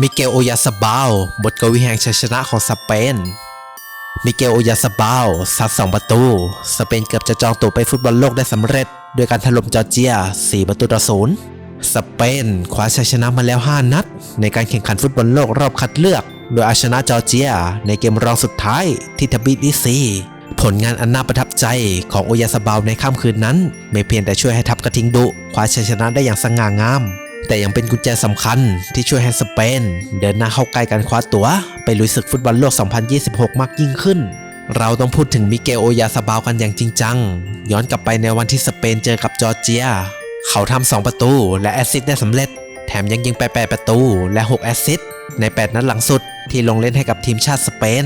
มิเกลโอยาสบาลบทกวีแห่งชัยชนะของสเปน มิเกลโอยาสบาลซัดสองประตู สเปนเกือบจะจองตั๋วไปฟุตบอลโลกได้สำเร็จ ด้วยการถล่มจอร์เจีย 4 ประตูต่อศูนย์สเปนคว้าชัยชนะมาแล้ว 5 นัด ในการแข่งขันฟุตบอลโลกรอบคัดเลือก โดยเอาชนะจอร์เจีย ในเกมรองสุดท้ายที่ทบีดีซีผลงานอันน่าประทับใจของโอยาสบาลในค่ำคืนนั้น ไม่เพียงแต่ช่วยให้ทัพกระทิงดุคว้าชัยชนะได้อย่างสง่างาม แต่ยังเป็นกุญแจสำคัญที่ช่วยให้สเปน เดินหน้าเข้าใกล้การคว้าตั๋ว ไปลุยศึกฟุตบอลโลก 2026 มากยิ่งขึ้น เราต้องพูดถึงมิเกลโอยาสบาลกันอย่างจริงจัง ย้อนกลับไปในวันที่สเปนเจอกับจอร์เจีย เขาทำ2ประตูและแอสซิสต์ได้สำเร็จ แถมยังยิงไป 8 ประตูและ 6 แอสซิสต์ใน 8 นัดหลังสุดที่ลงเล่นให้กับทีมชาติสเปน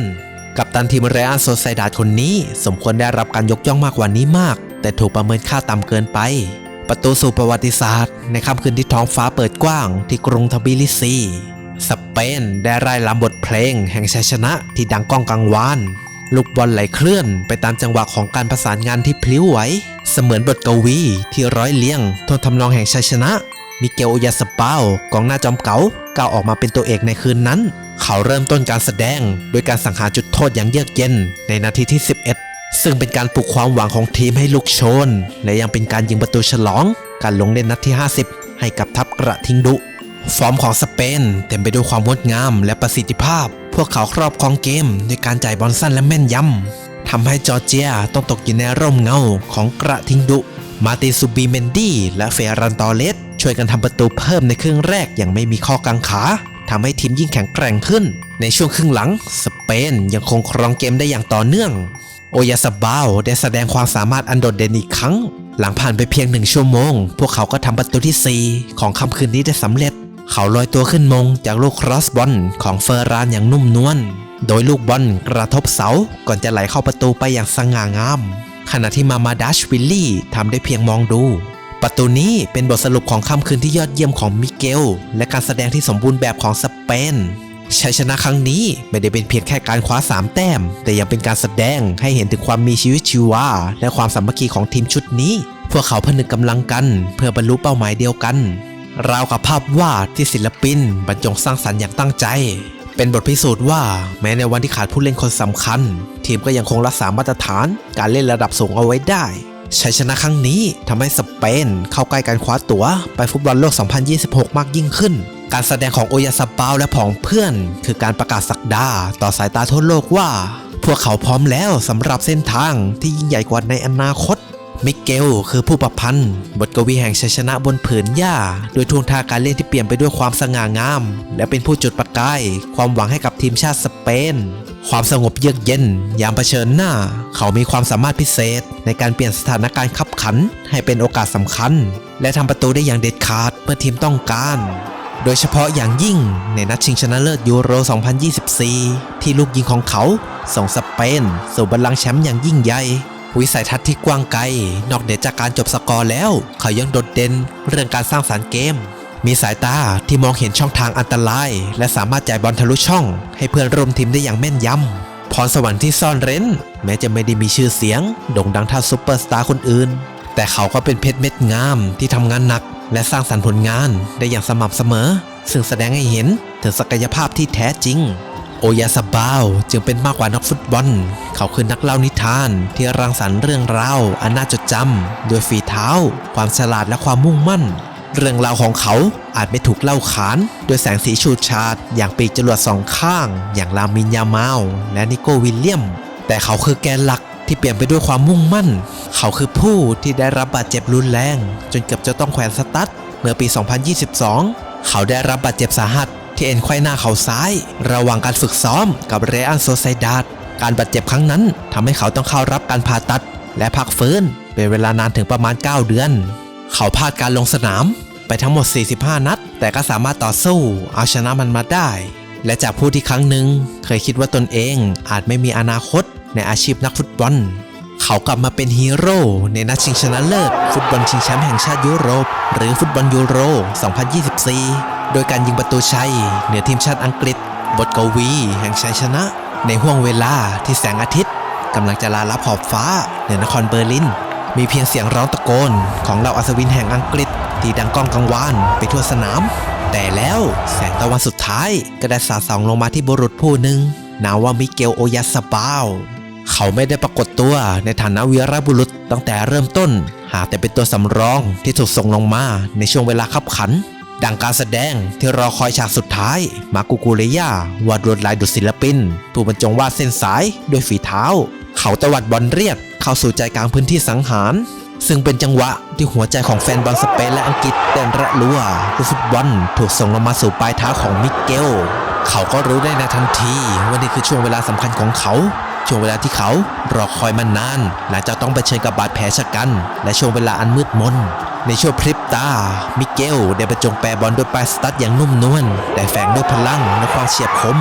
กับตันทีมเรอัลโซไซดาดคนนี้ สมควรได้รับการยกย่องมากกว่านี้มาก แต่ถูกประเมินค่าต่ำเกินไป ประตูสู่ประวัติศาสตร์ ในค่ำคืนที่ท้องฟ้าเปิดกว้างที่กรุงทบิลิซี สเปนได้ร่ายรำบทเพลงแห่งชัยชนะที่ดังก้องกังวานลูกบอลไหลเคลื่อนไปตามจังหวะของการประสานงานที่พลิ้วไหว เสมือนบทกวีที่ร้อยเลี้ยงทนทำนองแห่งชัยชนะ มิเกลโอยาสเปากองหน้าจอมเก๋าก้าวออกมาเป็นตัวเอกในคืนนั้น เขาเริ่มต้นการแสดงโดยการสังหารจุดโทษอย่างเยือกเย็นในนาทีที่ 11 ซึ่งเป็นการปลุกความหวังของทีมให้ลุกโชน และยังเป็นการยิงประตูฉลอง การลงเล่นนัดที่ 50 ให้กับทัพกระทิงดุ ฟอร์มของสเปนเต็มไปด้วยความงดงามและประสิทธิภาพ พวกเขาครอบครองเกมด้วยการจ่ายบอลสั้นและแม่นยำทำให้จอร์เจียต้องตกอยู่ในร่มเงาของกระทิงดุ มาร์ตินซูบีเมนดี้และเฟรันตอเลสช่วยกันทำประตูเพิ่มในครึ่งแรกอย่างไม่มีข้อกังขาทำให้ทีมยิ่งแข็งแกร่งขึ้น ในช่วงครึ่งหลัง สเปนยังคงครองเกมได้อย่างต่อเนื่อง โอยาสบาลได้แสดงความสามารถอันโดดเด่นอีกครั้ง หลังผ่านไปเพียงหนึ่งชั่วโมง พวกเขาก็ทำประตูที่ 4 ของค่ำคืนนี้ได้สำเร็จ เขาลอยตัวขึ้นมงจากลูกครอสบอลของเฟอร์รานอย่างนุ่มนวลโดยลูกบอลกระทบเสาก่อนจะไหลเข้าประตูไปอย่างสง่างาม ขณะที่มามาดัชวิลลี่ทำได้เพียงมองดู ประตูนี้เป็นบทสรุปของค่ำคืนที่ยอดเยี่ยมของมิเกล และการแสดงที่สมบูรณ์แบบของสเปน ชัยชนะครั้งนี้ไม่ได้เป็นเพียงแค่การคว้า 3 แต้ม แต่ยังเป็นการแสดงให้เห็นถึงความมีชีวิตชีวาและความสามัคคีของทีมชุดนี้ พวกเขาผนึกกำลังกัน เพื่อบรรลุเป้าหมายเดียวกัน ราวกับภาพวาดที่ศิลปินบรรจงสร้างสรรค์อย่างตั้งใจ เป็นบทพิสูจน์ว่าแม้ในวันที่ขาดผู้เล่นคนสำคัญ ทีมก็ยังคงรักษามาตรฐานการเล่นระดับสูงเอาไว้ได้ชัยชนะครั้งนี้ทำให้สเปนเข้าใกล้การคว้าตั๋วไปฟุตบอลโลก 2026 มากยิ่งขึ้น การแสดงของโอยาสปาและผองเพื่อน คือการประกาศสักดาต่อสายตาทั่วโลกว่า พวกเขาพร้อมแล้วสำหรับเส้นทางที่ยิ่งใหญ่กว่าในอนาคตมิเกลคือผู้ประพันธ์ บทกวีแห่งชัยชนะบนผืนหญ้า โดยท่วงท่าการเล่นที่เปลี่ยนไปด้วยความสง่างาม และเป็นผู้จุดประกาย ความหวังให้กับทีมชาติสเปน ความสงบเยือกเย็น ยามเผชิญหน้า เขามีความสามารถพิเศษ ในการเปลี่ยนสถานการณ์ขับขัน ให้เป็นโอกาสสำคัญ และทำประตูได้อย่างเด็ดขาดเมื่อทีมต้องการ โดยเฉพาะอย่างยิ่งในนัดชิงชนะเลิศยูโร 2024 ที่ลูกยิงของเขา ส่งสเปนสู่บัลลังก์แชมป์อย่างยิ่งใหญ่วิสัยทัศน์ที่กว้างไกล นอกเหนือจากการจบสกอร์แล้ว เขายังโดดเด่นเรื่องการสร้างสารรค์เกม มีสายตาที่มองเห็นช่องทางอันตราย และสามารถจ่ายบอลทะลุช่อง ให้เพื่อนร่วมทีมได้อย่างแม่นยำพรสวรรค์ที่ซ่อนเร้น แม้จะไม่ได้มีชื่อเสียง โด่งดังเท่าซุปเปอร์สตาร์คนอื่น แต่เขาก็เป็นเพชรเม็ดงามที่ทำงานหนัก และสร้างสรรค์ผลงานได้อย่างสม่ำเสมอ ซึ่งแสดงให้เห็นถึงศักยภาพที่แท้จริง โอยาสบาวจึงเป็นมากกว่านักฟุตบอล เขาคือนักเล่านิทานที่รังสรรค์เรื่องราวอันน่าจดจำด้วยฝีเท้า ความฉลาดและความมุ่งมั่น เรื่องราวของเขาอาจไม่ถูกเล่าขานด้วยแสงสีฉูดฉาดอย่างปีกจรวดสองข้าง อย่างลามินยามาและนิโกวิลเลียม แต่เขาคือแกนหลัก ที่เปลี่ยนไปด้วยความมุ่งมั่น เขาคือผู้ที่ได้รับบาดเจ็บรุนแรง จนเกือบจะต้องแขวนสตั๊ดเมื่อปี 2022 เขาได้รับบาดเจ็บสาหัส ที่เอ็นไขว้หน้าเขาซ้าย ระหว่างการฝึกซ้อมกับเรอัลโซไซดาดการบาดเจ็บครั้งนั้นทำให้เขาต้องเข้ารับการผ่าตัด และพักฟื้นเป็นเวลานานถึงประมาณ 9 เดือน เขาพลาดการลงสนามไปทั้งหมด 45 นัด แต่ก็สามารถต่อสู้เอาชนะมันมาได้ และจากผู้ที่ครั้งหนึ่งเคยคิดว่าตนเองอาจไม่มีอนาคต ในอาชีพนักฟุตบอล เขากลับมาเป็นฮีโร่ในนัดชิงชนะเลิศฟุตบอลชิงแชมป์แห่งชาติยุโรป หรือฟุตบอลยูโร 2024 โดยการยิงประตูชัยเหนือทีมชาติอังกฤษ บทกวี แห่งชัยชนะ ในห่วงเวลาที่แสงอาทิตย์กำลังจะลาลับขอบฟ้าเหนือนครเบอร์ลิน มีเพียงเสียงร้องตะโกน ของเหล่าอัศวินแห่งอังกฤษ ที่ดังก้องกังวานไปทั่วสนาม แต่แล้วแสงตะวันสุดท้ายก็ได้สาดส่องลงมาที่บุรุษผู้หนึ่งนามว่ามิเกลโอยาสบาว เขาไม่ได้ปรากฏตัวในฐานะวีรบุรุษตั้งแต่เริ่มต้น หากแต่เป็นตัวสำรองที่ถูกส่งลงมาในช่วงเวลาขับขัน ดังการแสดงที่รอคอยฉากสุดท้าย มากุกุเรยาวาดลวดลายดุศิลปินผู้บรรจงวาดเส้นสายด้วยฝีเท้า เขาตวัดบอลเรียบเข้าสู่ใจกลางพื้นที่สังหาร ซึ่งเป็นจังหวะที่หัวใจของแฟนบอลสเปนและอังกฤษเต้นระรัวลูกฟุตบอลถูกส่งลงมาสู่ปลายเท้าของมิเกลเขาก็รู้ได้ในทันทีว่านี่คือช่วงเวลาสำคัญของเขา ช่วงเวลาที่เขารอคอยมานาน หลังจากต้องเผชิญกับบาดแผลชะกัน และช่วงเวลาอันมืดมน ในช่วงพริบตา มิเกลได้บรรจงแปรบอลด้วยปลายสตัดอย่างนุ่มนวลแต่แฝงด้วยพลังและความเฉียบคม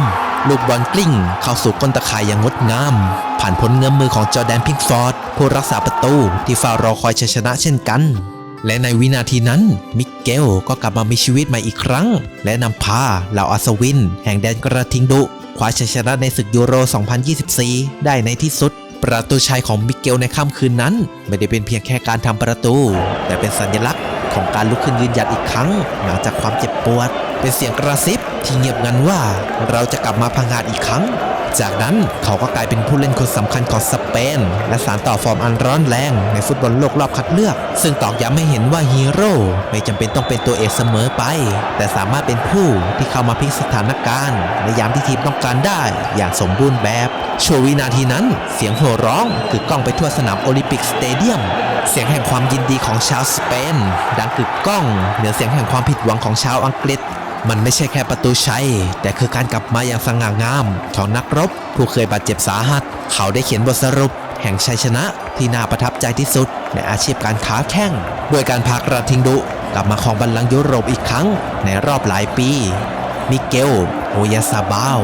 ลูกบอลกลิ้งเข้าสู่ก้นตะข่ายอย่างงดงาม ผ่านพ้นเงื้อมมือของจอแดนพิงฟอร์ด ผู้รักษาประตูที่เฝ้ารอคอยชัยชนะเช่นกัน และในวินาทีนั้น มิเกลก็กลับมามีชีวิตใหม่อีกครั้ง และนำพาเหล่าอัศวิน แห่งแดนกระทิงดุ คว้าชัยชนะในศึกยูโร 2024 ได้ในที่สุด ประตูชัยของมิเกลในค่ำคืนนั้น ไม่ได้เป็นเพียงแค่การทำประตู แต่เป็นสัญลักษณ์ของการลุกขึ้นยืนหยัดอีกครั้ง หลังจากความเจ็บปวด เป็นเสียงกระซิบที่เงียบงันว่าเราจะกลับมาพังงาดอีกครั้ง จากนั้นเขาก็กลายเป็นผู้เล่นคนสำคัญของสเปน และสารต่อฟอร์มอันร้อนแรงในฟุตบอลโลกรอบคัดเลือก ซึ่งตอกย้ำให้เห็นว่าฮีโร่ไม่จำเป็นต้องเป็นตัวเอกเสมอไป แต่สามารถเป็นผู้ที่เข้ามาพลิกสถานการณ์ ในยามที่ทีมต้องการได้อย่างสมบูรณ์แบบช่วงวินาทีนั้น เสียงโห่ร้องคือกล้องไปทั่วสนามโอลิมปิกสเตเดียม เสียงแห่งความยินดีของชาวสเปน ดังกึกก้องเหนือเสียงแห่งความผิดหวังของชาวอังกฤษ มันไม่ใช่แค่ประตูชัย แต่คือการกลับมาอย่างสง่างาม ของนักรบ ผู้เคยบาดเจ็บสาหัส เขาได้เขียนบทสรุป แห่งชัยชนะที่น่าประทับใจที่สุด ในอาชีพการค้าแข่งด้วยการพากระทิงดุกลับมาครองบัลลังก์ยุโรปอีกครั้ง ในรอบหลายปี มิเกล โอยาซาบาว